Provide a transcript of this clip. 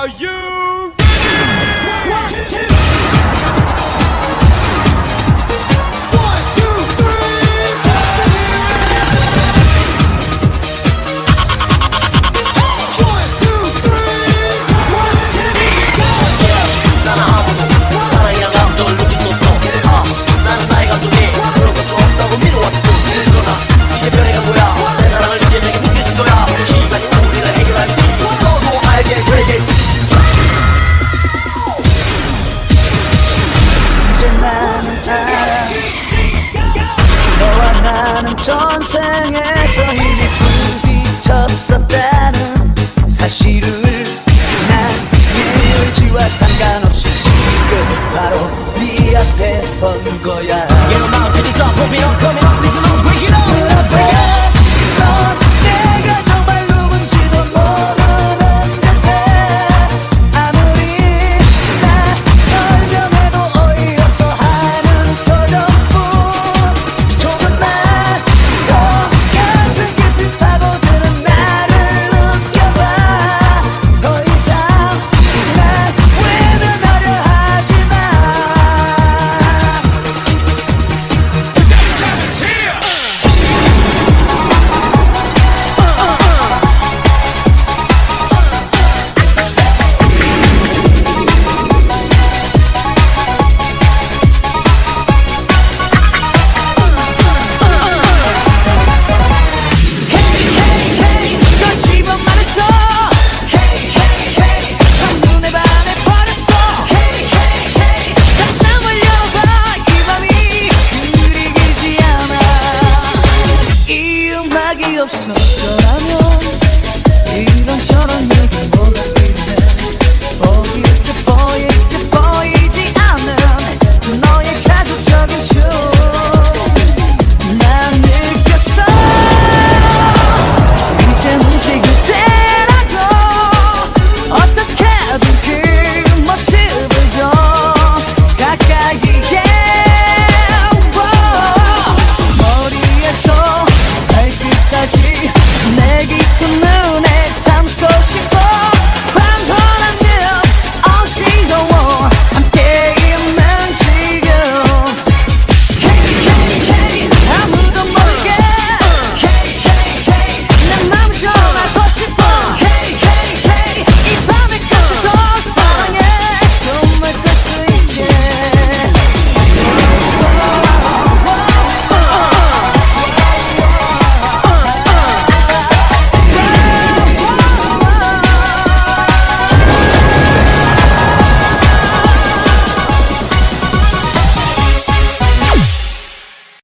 Are you? 전생에서 이미 부딪혔었다는 사실을 난 내 의지와 상관없이 지금 바로 네 앞에 선 거야. So.